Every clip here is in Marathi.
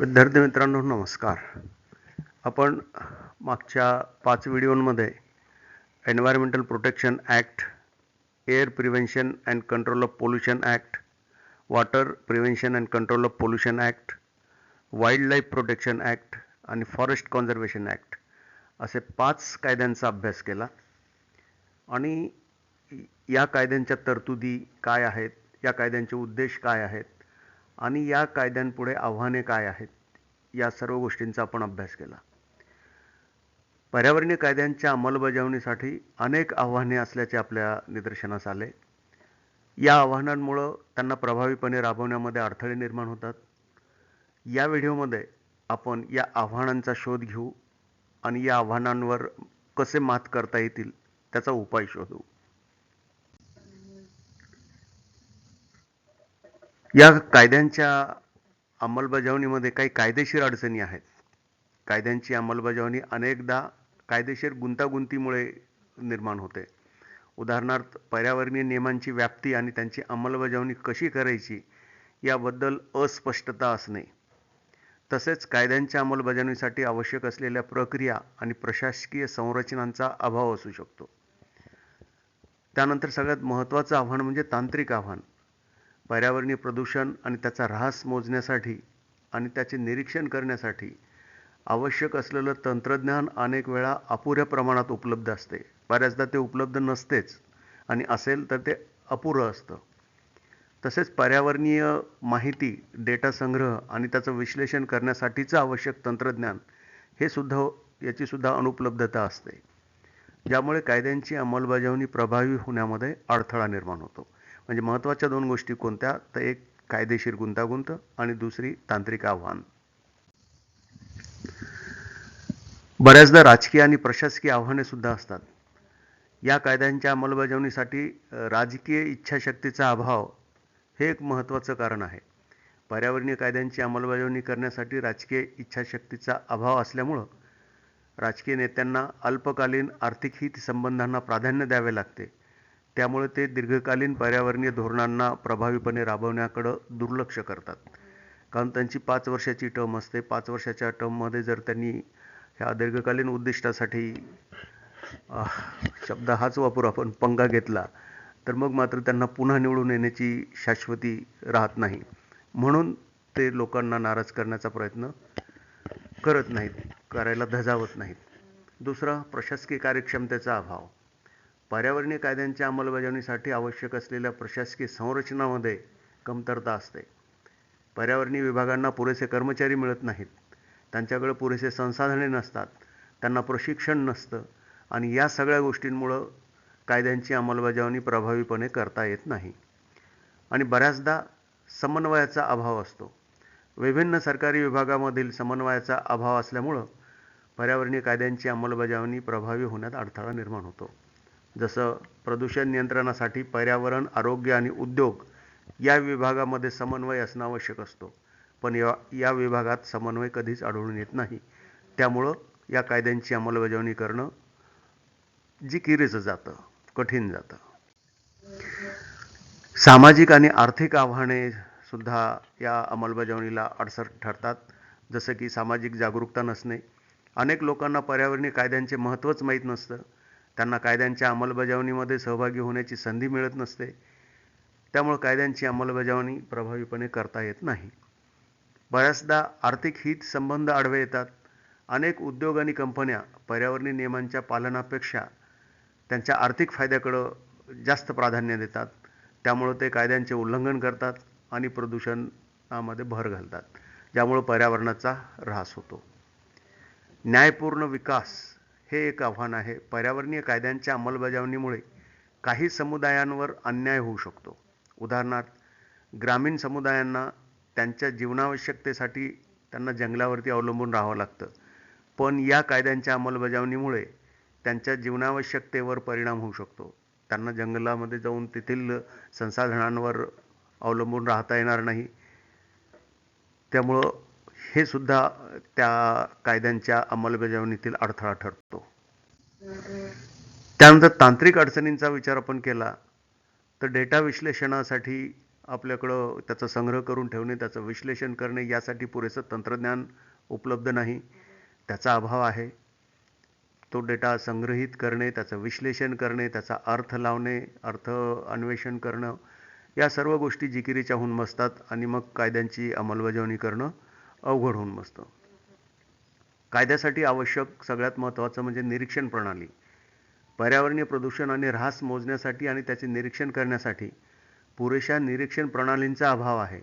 विद्यार्थी मित्रांनो नमस्कार. आपण मागच्या पाच व्हिडिओमध्ये environmental protection act air prevention and control of pollution act water prevention and control of pollution act wildlife protection act आणि फॉरेस्ट कॉन्झर्वेशन ॲक्ट असे पाच कायद्यांचा अभ्यास केला. आणि या कायद्यांच्या तरतुदी काय आहेत? या कायद्यांचे उद्देश काय आहेत? आणि या कायद्यांपुढे आव्हाने काय आहेत या सर्व गोष्टींचा आपण अभ्यास केला. पर्यावरणीय कायद्यांच्या अंमलबजावणीसाठी अनेक आव्हाने असल्याचे आपल्या निदर्शनास आले. या आव्हानांमुळं त्यांना प्रभावीपणे राबवण्यामध्ये अडथळे निर्माण होतात. या व्हिडिओमध्ये आपण या आव्हानांचा शोध घेऊ आणि या आव्हानांवर कसे मात करता येतील त्याचा उपाय शोधू. या कायद्यांच्या अंमलबजावणीमध्ये काही कायदेशीर अडचणी आहेत. कायद्यांची अंमलबजावणी अनेकदा कायदेशीर गुंतागुंतीमुळे निर्माण होते. उदाहरणार्थ पर्यावरणीय नियमांची व्याप्ती आणि त्यांची अंमलबजावणी कशी करायची याबद्दल अस्पष्टता असणे. तसेच कायद्यांच्या अंमलबजावणीसाठी आवश्यक असलेल्या प्रक्रिया आणि प्रशासकीय संरचनांचा अभाव असू शकतो. त्यानंतर सगळ्यात महत्त्वाचं आव्हान म्हणजे तांत्रिक आव्हान. पर्यावरणीय प्रदूषण आणि त्याचा ऱ्हास मोजण्यासाठी आणि त्याचे निरीक्षण करण्यासाठी आवश्यक असलेलं तंत्रज्ञान अनेक वेळा अपुऱ्या प्रमाणात उपलब्ध असते. बऱ्याचदा ते उपलब्ध नसतेच आणि असेल तर ते अपुरं असतं. तसेच पर्यावरणीय माहिती डेटा संग्रह आणि त्याचं विश्लेषण करण्यासाठीचं आवश्यक तंत्रज्ञान हे सुद्धा याचीसुद्धा अनुपलब्धता असते. ज्यामुळे कायद्यांची अंमलबजावणी प्रभावी होण्यामध्ये अडथळा निर्माण होतो. म्हणजे महत्त्वाच्या दोन गोष्टी कोणत्या? तर एक कायदेशीर गुंतागुंत आणि दुसरी तांत्रिक आव्हान. बऱ्याचदा राजकीय आणि प्रशासकीय आव्हाने सुद्धा असतात. या कायद्यांच्या अंमलबजावणीसाठी राजकीय इच्छाशक्तीचा अभाव हे एक महत्त्वाचं कारण आहे. पर्यावरणीय कायद्यांची अंमलबजावणी करण्यासाठी राजकीय इच्छाशक्तीचा अभाव असल्यामुळं राजकीय नेत्यांना अल्पकालीन आर्थिक हित संबंधांना प्राधान्य द्यावे लागते. त्यामुळे ते दीर्घकालीन पर्यावरणीय धोरणांना प्रभावीपणे राबवण्याकडं दुर्लक्ष करतात. कारण त्यांची पाच वर्षाची टर्म असते. पाच वर्षाच्या टर्ममध्ये जर त्यांनी ह्या दीर्घकालीन उद्दिष्टासाठी शब्द हाच वापरू आपण पंगा घेतला तर मग मात्र त्यांना पुन्हा निवडून येण्याची शाश्वती राहत नाही. म्हणून ते लोकांना नाराज करण्याचा प्रयत्न करत नाहीत करायला धजावत नाहीत. दुसरा प्रशासकीय कार्यक्षमतेचा अभाव. पर्यावरणीय कायद्यांच्या अंमलबजावणीसाठी आवश्यक असलेल्या प्रशासकीय संरचनामध्ये कमतरता असते. पर्यावरणीय विभागांना पुरेसे कर्मचारी मिळत नाहीत. त्यांच्याकडे पुरेसे संसाधने नसतात. त्यांना प्रशिक्षण नसतं. आणि या सगळ्या गोष्टींमुळं कायद्यांची अंमलबजावणी प्रभावीपणे करता येत नाही. आणि बऱ्याचदा समन्वयाचा अभाव असतो. विभिन्न सरकारी विभागामधील समन्वयाचा अभाव असल्यामुळं पर्यावरणीय कायद्यांची अंमलबजावणी प्रभावी होण्यात अडथळा निर्माण होतो. जसं प्रदूषण नियंत्रणासाठी पर्यावरण आरोग्य आणि उद्योग या विभागामध्ये समन्वय असणं आवश्यक असतो. पण या या विभागात समन्वय कधीच आढळून येत नाही. त्यामुळं या कायद्यांची अंमलबजावणी करणं जिकिरीचं जातं कठीण जातं. सामाजिक आणि आर्थिक आव्हाने सुद्धा या अंमलबजावणीला अडसर ठरतात. जसं की सामाजिक जागरूकता नसणे. अनेक लोकांना पर्यावरणीय कायद्यांचे महत्त्वच माहीत नसतं. त्यांना कायद्यांच्या अंमलबजावणीमध्ये सहभागी होण्याची संधी मिळत नसते. त्यामुळे कायद्यांची अंमलबजावणी प्रभावीपणे करता येत नाही. बऱ्याचदा आर्थिक हित संबंध आडवे येतात. अनेक उद्योग आणि कंपन्या पर्यावरणीय नियमांच्या पालनापेक्षा त्यांच्या आर्थिक फायद्याकडं जास्त प्राधान्य देतात. त्यामुळं ते कायद्यांचे उल्लंघन करतात आणि प्रदूषणामध्ये भर घालतात ज्यामुळं पर्यावरणाचा ऱ्हास होतो. न्यायपूर्ण विकास हे एक आव्हान आहे. पर्यावरणीय कायद्यांच्या अंमलबजावणीमुळे काही समुदायांवर अन्याय होऊ शकतो. उदाहरणार्थ ग्रामीण समुदायांना त्यांच्या जीवनावश्यकतेसाठी त्यांना जंगलावरती अवलंबून राहावं लागतं. पण या कायद्यांच्या अंमलबजावणीमुळे त्यांच्या जीवनावश्यकतेवर परिणाम होऊ शकतो. त्यांना जंगलामध्ये जाऊन तेथील संसाधनांवर अवलंबून राहता येणार नाही. त्यामुळं हे सुद्धा त्या कायद्यांच्या अंमलबजावणीतील अडथळा ठरतो. त्यानंतर तांत्रिक अडचणींचा विचार आपण केला तर डेटा विश्लेषणासाठी आपल्याकडं त्याचा संग्रह करून ठेवणे त्याचं विश्लेषण करणे यासाठी पुरेसं तंत्रज्ञान उपलब्ध नाही. त्याचा अभाव आहे. तो डेटा संग्रहित करणे त्याचं विश्लेषण करणे त्याचा अर्थ लावणे अर्थ अन्वेषण करणं या सर्व गोष्टी जिकिरीच्या होऊन बसतात आणि मग कायद्यांची अंमलबजावणी करणं अवघड होऊन बसतं. कायद्यासाठी आवश्यक सगळ्यात महत्त्वाचं म्हणजे निरीक्षण प्रणाली. पर्यावरणीय प्रदूषण आणि ऱ्हास मोजण्यासाठी आणि त्याचे निरीक्षण करण्यासाठी पुरेशा निरीक्षण प्रणालींचा अभाव आहे.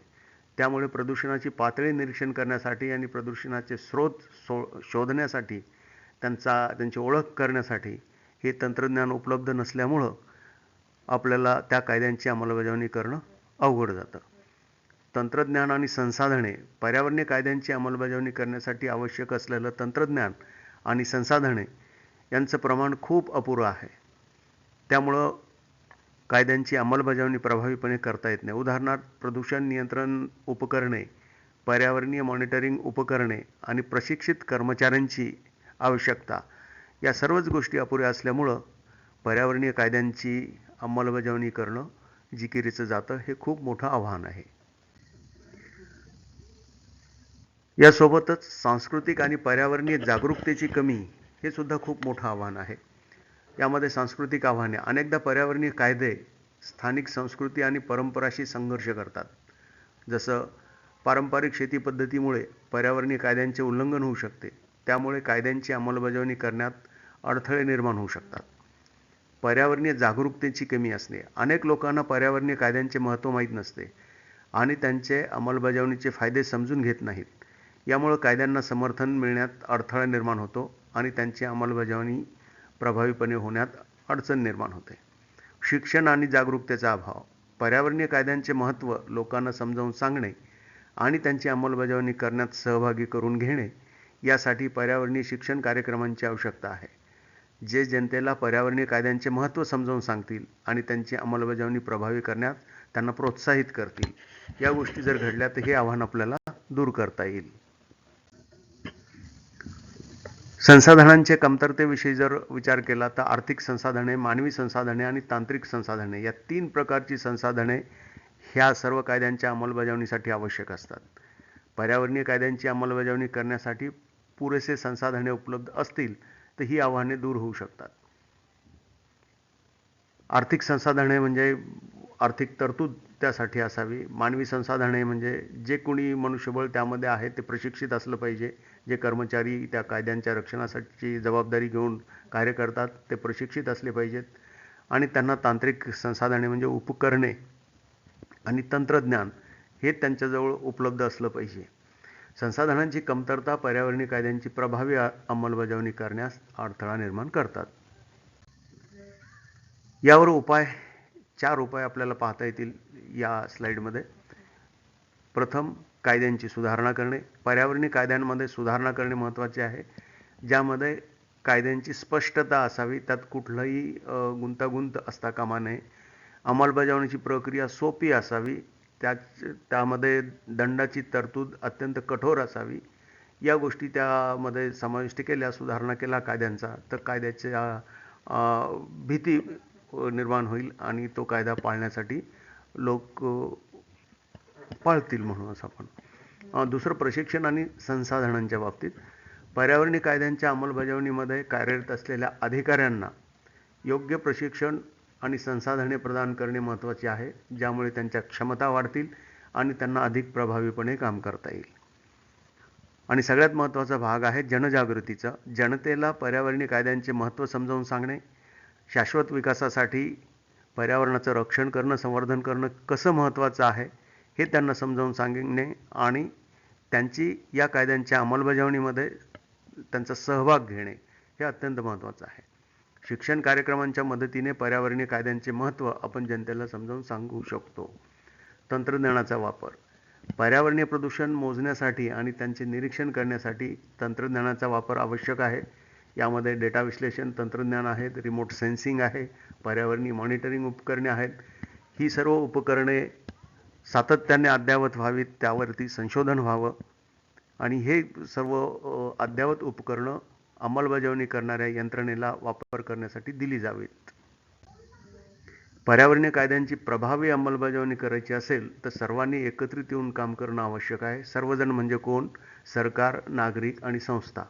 त्यामुळे प्रदूषणाची पातळी निरीक्षण करण्यासाठी आणि प्रदूषणाचे स्रोत सो शोधण्यासाठी त्यांचा त्यांची ओळख करण्यासाठी हे तंत्रज्ञान उपलब्ध नसल्यामुळं आपल्याला त्या कायद्यांची अंमलबजावणी करणं अवघड जातं. तंत्रज्ञान आणि संसाधने पर्यावरणीय कायद्यांची अंमलबजावणी करण्यासाठी आवश्यक असलेलं तंत्रज्ञान आणि संसाधने यांचं प्रमाण खूप अपुरं आहे. त्यामुळं कायद्यांची अंमलबजावणी प्रभावीपणे करता येत नाही. उदाहरणार्थ प्रदूषण नियंत्रण उपकरणे पर्यावरणीय मॉनिटरिंग उपकरणे आणि प्रशिक्षित कर्मचाऱ्यांची आवश्यकता या सर्वच गोष्टी अपुऱ्या असल्यामुळं पर्यावरणीय कायद्यांची अंमलबजावणी करणं जिकिरीचं जातं हे खूप मोठं आव्हान आहे. यासोबतच सांस्कृतिक आणि पर्यावरणीय जागरूकतेची कमी हे सुद्धा खूप मोठं आव्हान आहे. यामध्ये सांस्कृतिक आव्हाने अनेकदा पर्यावरणीय कायदे स्थानिक संस्कृती आणि परंपराशी संघर्ष करतात. जसं पारंपरिक शेती पद्धतीमुळे पर्यावरणीय कायद्यांचे उल्लंघन होऊ शकते त्यामुळे कायद्यांची अंमलबजावणी करण्यात अडथळे निर्माण होऊ शकतात. पर्यावरणीय जागरूकतेची कमी असणे अनेक लोकांना पर्यावरणीय कायद्यांचे महत्त्व माहीत नसते आणि त्यांचे अंमलबजावणीचे फायदे समजून घेत नाहीत. यामुळं कायद्यांना समर्थन मिळण्यात अडथळा निर्माण होतो आणि त्यांची अंमलबजावणी प्रभावीपणे होण्यात अडचण निर्माण होते. शिक्षण आणि जागरूकतेचा अभाव पर्यावरणीय कायद्यांचे महत्त्व लोकांना समजावून सांगणे आणि त्यांची अंमलबजावणी करण्यात सहभागी करून घेणे यासाठी पर्यावरणीय शिक्षण कार्यक्रमांची आवश्यकता आहे. जे जनतेला पर्यावरणीय कायद्यांचे महत्त्व समजावून सांगतील आणि त्यांची अंमलबजावणी प्रभावी करण्यात त्यांना प्रोत्साहित करतील या गोष्टी जर घडल्या तर हे आव्हान आपल्याला दूर करता येईल. संसाधनांच्या कमतरतेविषयी जर विचार केला तर आर्थिक संसाधने मानवी संसाधने आणि तांत्रिक संसाधने या तीन प्रकारची संसाधने ह्या सर्व कायद्यांच्या अंमलबजावणीसाठी आवश्यक असतात. पर्यावरणीय कायद्यांची अंमलबजावणी करण्यासाठी पुरेसे संसाधने उपलब्ध असतील तर ही आव्हाने दूर होऊ शकतात. आर्थिक संसाधने म्हणजे आर्थिक तरतूद त्यासाठी असावी. मानवी संसाधने म्हणजे जे कोणी मनुष्यबळ त्यामध्ये आहे ते प्रशिक्षित असलं पाहिजे. जे कर्मचारी त्या कायद्यांच्या रक्षणासाठी जबाबदारी घेऊन कार्य करतात ते प्रशिक्षित असले पाहिजेत. आणि त्यांना तांत्रिक संसाधने म्हणजे उपकरणे आणि तंत्रज्ञान हे त्यांच्याजवळ उपलब्ध असलं पाहिजे. संसाधनांची कमतरता पर्यावरणीय कायद्यांची प्रभावी अंमलबजावणी करण्यास अडथळा निर्माण करतात. यावर उपाय चार उपाय आपल्याला पाहता येतील. या स्लाईडमध्ये प्रथम कायद्यांची सुधारणा करणे. पर्यावरणीय कायद्यांमध्ये सुधारणा करणे महत्त्वाचे आहे. ज्यामध्ये कायद्यांची स्पष्टता असावी त्यात कुठलंही गुंतागुंत असता कामा नये. अंमलबजावणीची प्रक्रिया सोपी असावी. त्या त्यामध्ये दंडाची तरतूद अत्यंत कठोर असावी. या गोष्टी त्यामध्ये समाविष्ट केल्या सुधारणा केला कायद्यांचा तर कायद्याच्या भीती निर्माण होईल आणि तो कायदा पाळण्यासाठी लोक पाळतील म्हणून असं आपण. दुसरं प्रशिक्षण आणि संसाधनांच्या बाबतीत. पर्यावरणीय कायद्यांच्या अंमलबजावणीमध्ये कार्यरत असलेल्या अधिकाऱ्यांना योग्य प्रशिक्षण आणि संसाधने प्रदान करणे महत्त्वाचे आहे ज्यामुळे त्यांच्या क्षमता वाढतील आणि त्यांना अधिक प्रभावीपणे काम करता येईल. आणि सगळ्यात महत्त्वाचा भाग आहे जनजागृतीचा. जनतेला पर्यावरणीय कायद्यांचे महत्त्व समजावून सांगणे शाश्वत विकासासाठी पर्यावरणाचं रक्षण करणं संवर्धन करणं कसं महत्त्वाचं आहे हे त्यांना समजावून सांगणे आणि त्यांची या कायद्यांच्या अंमलबजावणीमध्ये त्यांचा सहभाग घेणे हे अत्यंत महत्त्वाचं आहे. शिक्षण कार्यक्रमांच्या मदतीने पर्यावरणीय कायद्यांचे महत्त्व आपण जनतेला समजावून सांगू शकतो. तंत्रज्ञानाचा वापर. पर्यावरणीय प्रदूषण मोजण्यासाठी आणि त्यांचे निरीक्षण करण्यासाठी तंत्रज्ञानाचा वापर आवश्यक आहे. यामध्ये डेटा विश्लेषण तंत्रज्ञान आहेत रिमोट सेन्सिंग आहे पर्यावरणीय मॉनिटरिंग उपकरणे आहेत. ही सर्व उपकरणे सातत्याने अद्ययावत व्हावीत त्यावरती संशोधन व्हावं. आणि हे सर्व अद्ययावत उपकरणं अंमलबजावणी करणाऱ्या यंत्रणेला वापर करण्यासाठी दिली जावीत. पर्यावरणीय कायद्यांची प्रभावी अंमलबजावणी करायची असेल तर सर्वांनी एकत्रित येऊन काम करणं आवश्यक आहे. सर्वजण म्हणजे कोण? सरकार नागरिक आणि संस्था.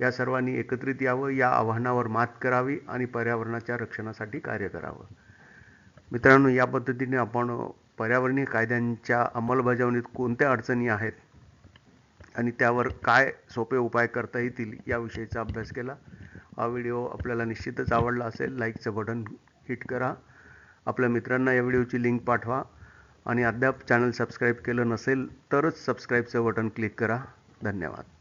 या सर्वांनी एकत्रित यावं या आव्हानावर मात करावी आणि पर्यावरणाच्या रक्षणासाठी कार्य करावं. मित्रांनो या पद्धतीने आपण पर्यावरणीय कायद्यांच्या अंमलबजावणीत कोणत्या अडचणी आहेत आणि त्यावर काय सोपे उपाय करता येतील याविषयीचा अभ्यास केला. हा व्हिडिओ आपल्याला निश्चितच आवडला असेल लाईकचं बटन हिट करा. आपल्या मित्रांना या व्हिडिओची लिंक पाठवा. आणि अद्याप चॅनल सबस्क्राईब केलं नसेल तरच सबस्क्राईबचं बटन क्लिक करा. धन्यवाद.